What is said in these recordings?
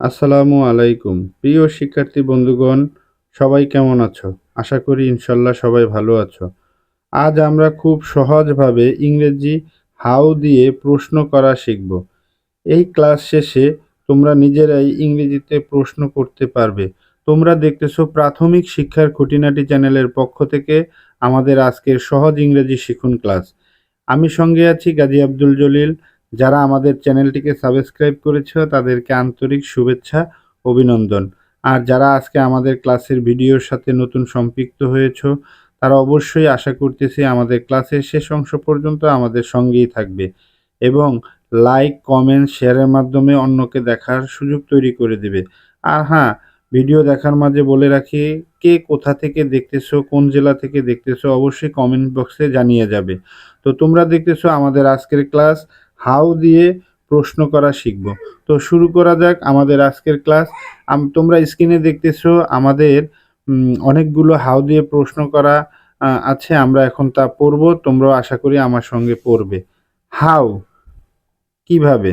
আসসালামু আলাইকুম। প্রিয় শিক্ষার্থী বন্ধুগণ, সবাই কেমন আছো? আশা করি ইনশাল্লাহ সবাই ভালো আছো। আজ আমরা খুব সহজভাবে ইংরেজি হাউ দিয়ে প্রশ্ন করা শিখব। এই ক্লাস শেষে তোমরা নিজেরাই ইংরেজিতে প্রশ্ন করতে পারবে। তোমরা দেখতেছো প্রাথমিক শিক্ষার খুঁটিনাটি চ্যানেলের পক্ষ থেকে আমাদের আজকের সহজ ইংরেজি শিখুন ক্লাস। আমি সঙ্গে আছি গাজী আব্দুল জলিল যারা আমাদের চ্যানেলটিকে সাবস্ক্রাইব করেছ, তাদেরকে আন্তরিক শুভেচ্ছা, অভিনন্দন। আর যারা আজকে আমাদের ক্লাসের ভিডিওর সাথে নতুন সম্পৃক্ত হয়েছো, তারা অবশ্যই আশা করতেছি আমাদের ক্লাসের শেষ অংশ পর্যন্ত আমাদের সঙ্গেই থাকবে এবং লাইক, কমেন্ট, শেয়ারের মাধ্যমে অন্যকে দেখার সুযোগ তৈরি করে দেবে। আর হ্যাঁ ভিডিও দেখার মাঝে বলে রাখি, কে কোথা থেকে দেখতেছো, কোন জেলা থেকে দেখতেছো, অবশ্যই কমেন্ট বক্সে জানিয়ে যাবে। তো তোমরা দেখতেছো আমাদের আজকের ক্লাস। হাউ দিয়ে প্রশ্ন করা শিখব। তো শুরু করা যাক আমাদের আজকের ক্লাস। তোমরা স্ক্রিনে দেখতেছো আমাদের অনেকগুলো হাউ দিয়ে প্রশ্ন করা আছে, আমরা এখন তা পড়ব, তোমরাও আশা করি আমার সঙ্গে পড়বে। হাউ, কীভাবে?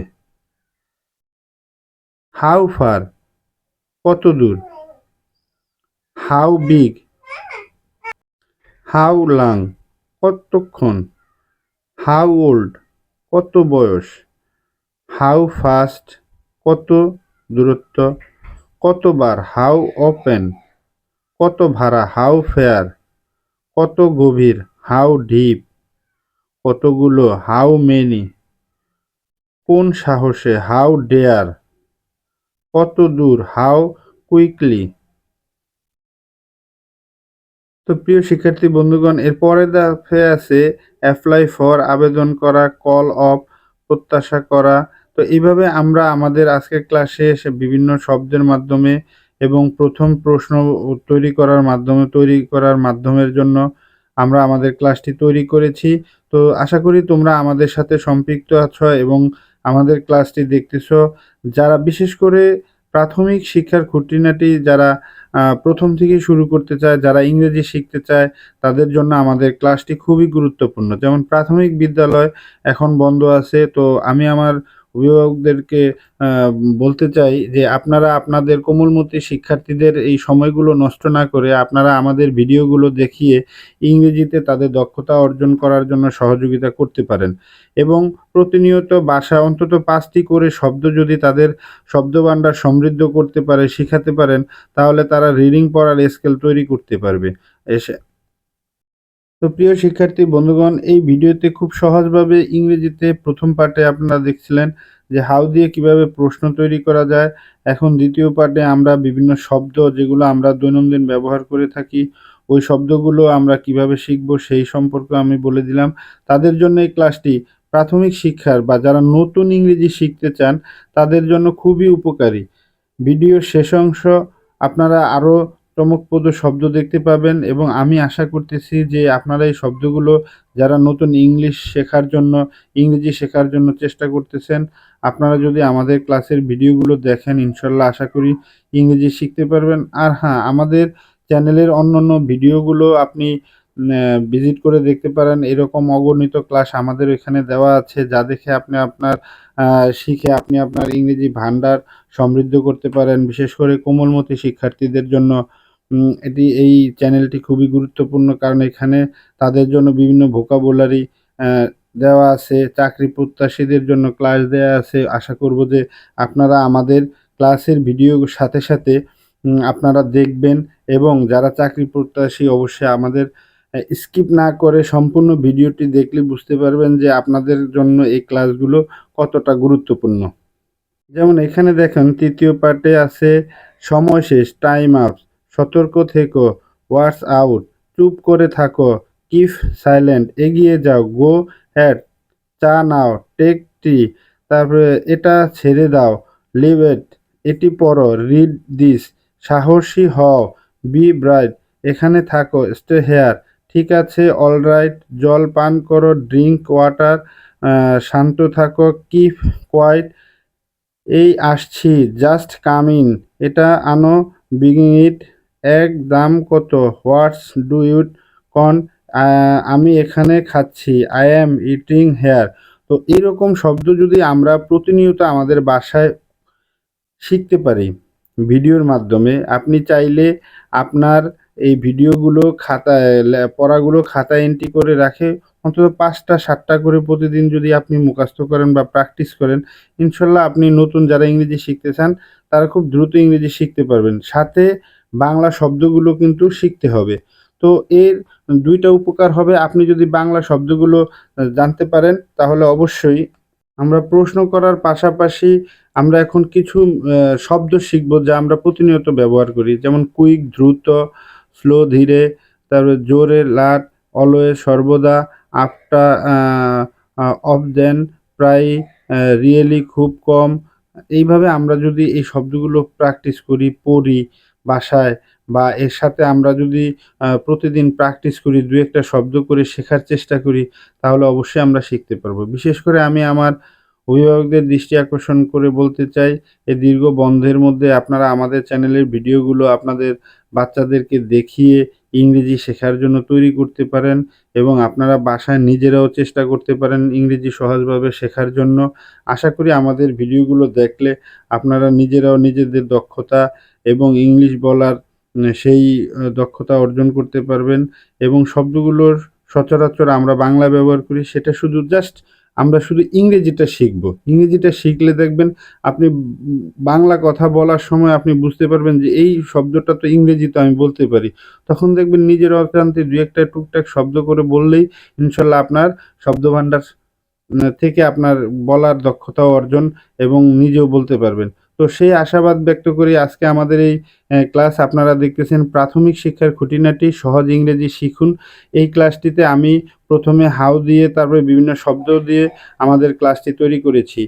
হাউ ফার, কত দূর? হাউ বিগ, হাউ লাং, কতক্ষণ? হাউ ওল্ড কত বয়স? হাউ ফাস্ট কত দূরত্ব? কতবার হাউ ওপেন কত ভাড়া? হাউ ফেয়ার কত গভীর? হাউ ডিপ কতগুলো? হাউ মেনি কোন সাহসে? হাউ ডেয়ার কত দূর? হাউ কুইকলি তো প্রিয় শিক্ষার্থী বন্ধুগণ, এর পরে দফে আছে অ্যাপ্লাই ফর আবেদন করা কল অফ প্রত্যাশা করা। তো এইভাবে আমরা আমাদের আজকের ক্লাসে এসে বিভিন্ন শব্দের মাধ্যমে এবং প্রথম প্রশ্ন তৈরি করার মাধ্যমে, তৈরি করার মাধ্যমের জন্য আমরা আমাদের ক্লাসটি তৈরি করেছি। তো আশা করি তোমরা আমাদের সাথে সম্পৃক্ত আছো এবং আমাদের ক্লাসটি দেখতেছো। যারা বিশেষ করে প্রাথমিক শিক্ষার খুঁটিনাটি, যারা প্রথম থেকে শুরু করতে চায়, যারা ইংরেজি শিখতে চায়, তাদের জন্য আমাদের ক্লাসটি খুবই গুরুত্বপূর্ণ। যেমন প্রাথমিক বিদ্যালয় এখন বন্ধ আছে, তো আমি আমার অভিভাবকদেরকে বলতে চাই যে আপনারা আপনাদের কোমলমতি শিক্ষার্থীদের এই সময়গুলো নষ্ট না করে আপনারা আমাদের ভিডিওগুলো দেখিয়ে ইংরেজিতে তাদের দক্ষতা অর্জন করার জন্য সহযোগিতা করতে পারেন। এবং প্রতিনিয়ত বাসা অন্তত পাঁচটি করে শব্দ যদি তাদের শব্দভাণ্ডার সমৃদ্ধ করতে পারে, শেখাতে পারেন, তাহলে তারা রিডিং পড়ার স্কেল তৈরি করতে পারবে। এসে তো প্রিয় শিক্ষার্থী, বন্ধুগণ, এই ভিডিওতে খুব সহজভাবে ইংরেজিতে প্রথম পার্টে আপনারা দেখছিলেন যে হাউ দিয়ে কীভাবে প্রশ্ন তৈরি করা যায়। এখন দ্বিতীয় পার্টে আমরা বিভিন্ন শব্দ যেগুলো আমরা দৈনন্দিন ব্যবহার করে থাকি, ওই শব্দগুলো আমরা কীভাবে শিখব সেই সম্পর্কে আমি বলে দিলাম। তাদের জন্য এই ক্লাসটি প্রাথমিক শিক্ষার বা যারা নতুন ইংরেজি শিখতে চান, তাদের জন্য খুবই উপকারী। ভিডিওর শেষ অংশ আপনারা আরও চমকপ্রদ শব্দ দেখতে পাবেন এবং আমি আশা করতেছি যে আপনারা এই শব্দগুলো যারা নতুন ইংলিশ শেখার জন্য, ইংরেজি শেখার জন্য চেষ্টা করতেছেন, আপনারা যদি আমাদের ক্লাসের ভিডিওগুলো দেখেন, ইনশাল্লাহ আশা করি ইংরেজি শিখতে পারবেন। আর হ্যাঁ আমাদের চ্যানেলের অন্য অন্য ভিডিওগুলো আপনি ভিজিট করে দেখতে পারেন। এরকম অগণিত ক্লাস আমাদের এখানে দেওয়া আছে, যা দেখে আপনি আপনার শিখে আপনি আপনার ইংরেজি ভান্ডার সমৃদ্ধ করতে পারেন, বিশেষ করে কোমলমতি শিক্ষার্থীদের জন্য। এটি এই চ্যানেলটি খুবই গুরুত্বপূর্ণ কারণ এখানে তাদের জন্য বিভিন্ন ভোকাবুলারি দেওয়া আছে, চাকরি প্রত্যাশীদের জন্য ক্লাস দেওয়া আছে। আশা করব যে আপনারা আমাদের ক্লাসের ভিডিও সাথে সাথে আপনারা দেখবেন এবং যারা চাকরি প্রত্যাশী অবশ্যই আমাদের স্কিপ না করে সম্পূর্ণ ভিডিওটি দেখলে বুঝতে পারবেন যে আপনাদের জন্য এই ক্লাসগুলো কতটা গুরুত্বপূর্ণ। যেমন এখানে দেখেন, তৃতীয় পার্টে আছে, সময় শেষ টাইম আপ সতর্ক থেকো ওয়াটস আউট। চুপ করে থাকো, কিফ সাইলেন্ট, এগিয়ে যাও, গো হ্যাড, চা নাও, টেক টি, তারপরে এটা ছেড়ে দাও, লিভ ইট, এটি পড়ো, রিড দিস, সাহসী হও, বি ব্রাইট, এখানে থাকো, স্টে হেয়ার, ঠিক আছে অলরাইট জল পান করো, ড্রিঙ্ক ওয়াটার শান্ত থাকো কিপ কোয়াইট, এই আসছি, জাস্ট কাম ইন, এটা আনো বিগিং ইট এক দাম কত? হোয়াটস ডু ইউট কন আমি এখানে খাচ্ছি। আই অ্যাম ইটিং হেয়ার তো এরকম শব্দ যদি আমরা প্রতিনিয়ত আমাদের বাসায় শিখতে পারি ভিডিওর মাধ্যমে, আপনি চাইলে আপনার এই ভিডিওগুলো খাতায়, পড়াগুলো খাতায় এন্ট্রি করে রাখে, অন্তত পাঁচটা, সাতটা করে প্রতিদিন যদি আপনি মুখস্থ করেন বা প্র্যাকটিস করেন, ইনশাল্লাহ আপনি নতুন যারা ইংরেজি শিখতে চান, তারা খুব দ্রুত ইংরেজি শিখতে পারবেন। সাথে বাংলা শব্দগুলো কিন্তু শিখতে হবে। তো এর দুইটা উপকার হবে। আপনি যদি বাংলা শব্দগুলো জানতে পারেন, তাহলে অবশ্যই আমরা প্রশ্ন করার পাশাপাশি আমরা এখন কিছু শব্দ শিখব যা আমরা প্রতিনিয়ত ব্যবহার করি। যেমন কুইক, দ্রুত, স্লো, ধীরে, তারপরে জোরে, লাট অলওয়েজ সর্বদা আফটা অফ, দেন, প্রায় রিয়েলি, খুব কম। এইভাবে আমরা যদি এই শব্দগুলো প্র্যাকটিস করি, পড়ি বাসায় বা এর সাথে আমরা যদি প্রতিদিন প্র্যাকটিস করি দু একটা শব্দ করে শেখার চেষ্টা করি, তাহলে অবশ্যই আমরা শিখতে পারব। বিশেষ করে আমি আমার অভিভাবকদের দৃষ্টি আকর্ষণ করে বলতে চাই এই দীর্ঘ বন্ধের মধ্যে আপনারা আমাদের চ্যানেলের ভিডিওগুলো আপনাদের বাচ্চাদেরকে দেখিয়ে ইংরেজি শেখার জন্য তৈরি করতে পারেন এবং আপনারা বাসায় নিজেরাও চেষ্টা করতে পারেন ইংরেজি সহজভাবে শেখার জন্য। আশা করি আমাদের ভিডিওগুলো দেখলে আপনারা নিজেরাও নিজেদের দক্ষতা এবং ইংলিশ বলার সেই দক্ষতা অর্জন করতে পারবেন এবং শব্দগুলোর সচরাচর আমরা বাংলা ব্যবহার করি, সেটা শুধু জাস্ট আমরা শুধু ইংরেজিটা শিখব। ইংরেজিটা শিখলে দেখবেন আপনি বাংলা কথা বলার সময় আপনি বুঝতে পারবেন যে এই শব্দটা তো ইংরেজি তো আমি বলতে পারি। তখন দেখবেন নিজের অক্রান্তে দু একটা টুকটাক শব্দ করে বললেই ইনশাল্লাহ আপনার শব্দভাণ্ডার থেকে আপনার বলার দক্ষতা অর্জন এবং নিজেও বলতে পারবেন। তো সেই আশাবাদ ব্যক্ত করি আজকে আমাদের এই ক্লাস আপনারা দেখতেছেন প্রাথমিক শিক্ষার খুঁটিনাটি সহজ ইংরেজি শিখুন। এই ক্লাসটিতে আমি প্রথমে হাউ দিয়ে, তারপরে বিভিন্ন শব্দ দিয়ে আমাদের ক্লাসটি তৈরি করেছি।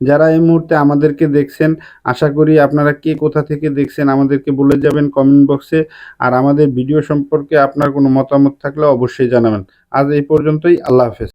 যারা এই মুহূর্তে আমাদেরকে দেখছেন, আশা করি আপনারা কে কোথা থেকে দেখছেন আমাদেরকে বলে যাবেন কমেন্ট বক্সে আর আমাদের ভিডিও সম্পর্কে আপনার কোনো মতামত থাকলে অবশ্যই জানাবেন। আজ এই পর্যন্তই, আল্লাহ হাফেজ।